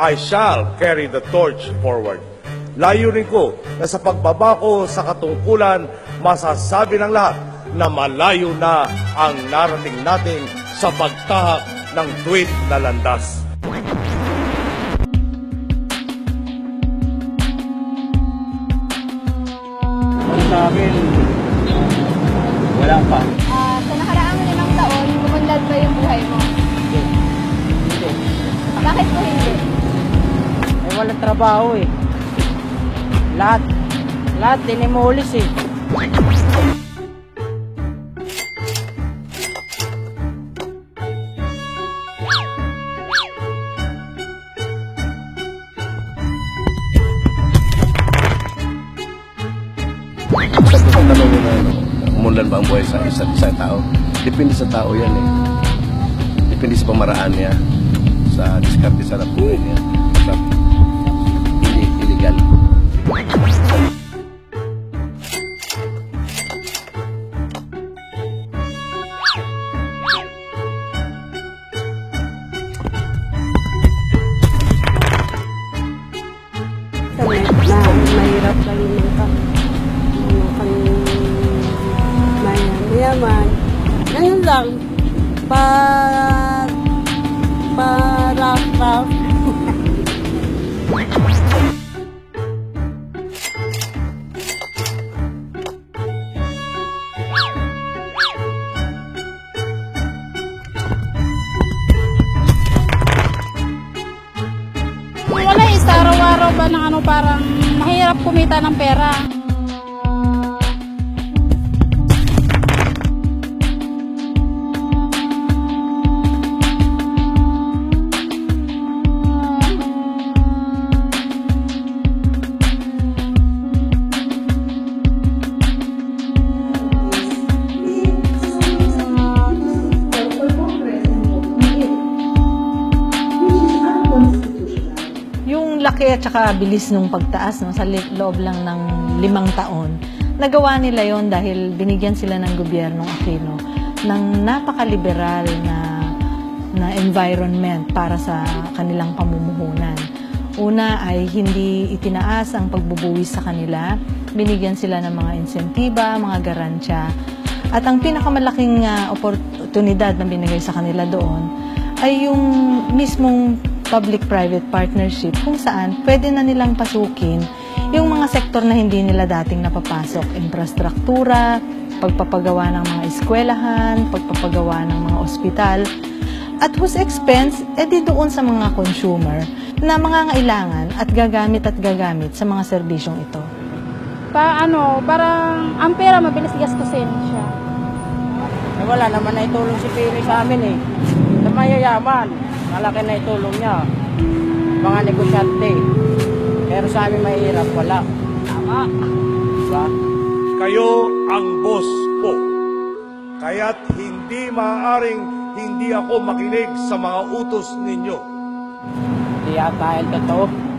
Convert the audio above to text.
I shall carry the torch forward. Layunin ko na sa pagbaba ko sa katungkulan, masasabi ng lahat na malayo na ang narating natin sa pagtahak ng tweet na landas. Sa akin, wala pa. Ah, sa nakaraang limang taon, kumunlad ba yung buhay mo? Bakit po hindi? Walang trabaho eh. Lahat, lahat dinimulis eh. Isang tanong yun, ano, umunlad ba ang buhay sa isa't isang tao? Depende sa tao yan eh. Depende sa pamaraan niya, sa diskarte sa buhay niya, sa hindi illegal. kami na mahirap kami ng kami. Ano kami may mayaman. Ganun lang. Pa para pa ng pera. Yung laki at saka bilis nung pagtaas no, sa loob lang ng limang taon, nagawa nila yon dahil binigyan sila ng gobyernong Aquino ng napakaliberal na na environment para sa kanilang pamumuhunan. Una ay hindi itinaas ang pagbubuwis sa kanila, binigyan sila ng mga insentiba, mga garansya, at ang pinakamalaking ah, oportunidad na binigay sa kanila doon ay yung mismong public-private partnership kung saan pwede na nilang pasukin yung mga sektor na hindi nila dating napapasok. Infrastruktura, pagpapagawa ng mga eskwelahan, pagpapagawa ng mga ospital, at whose expense, edi doon sa mga consumer na mangangailangan at gagamit at gagamit sa mga serbisyong ito. Pa ano, parang ang pera mabilis gastusin siya. Eh, wala naman na itulong si Pili sa amin eh. Sa mayayaman, malaki na itulong niya. Mga negosyante. Pero sa amin mahirap, wala. Tama. Diba? Kayo ang boss ko. Kaya't hindi maaaring hindi ako makinig sa mga utos ninyo. Hindi yata totoo.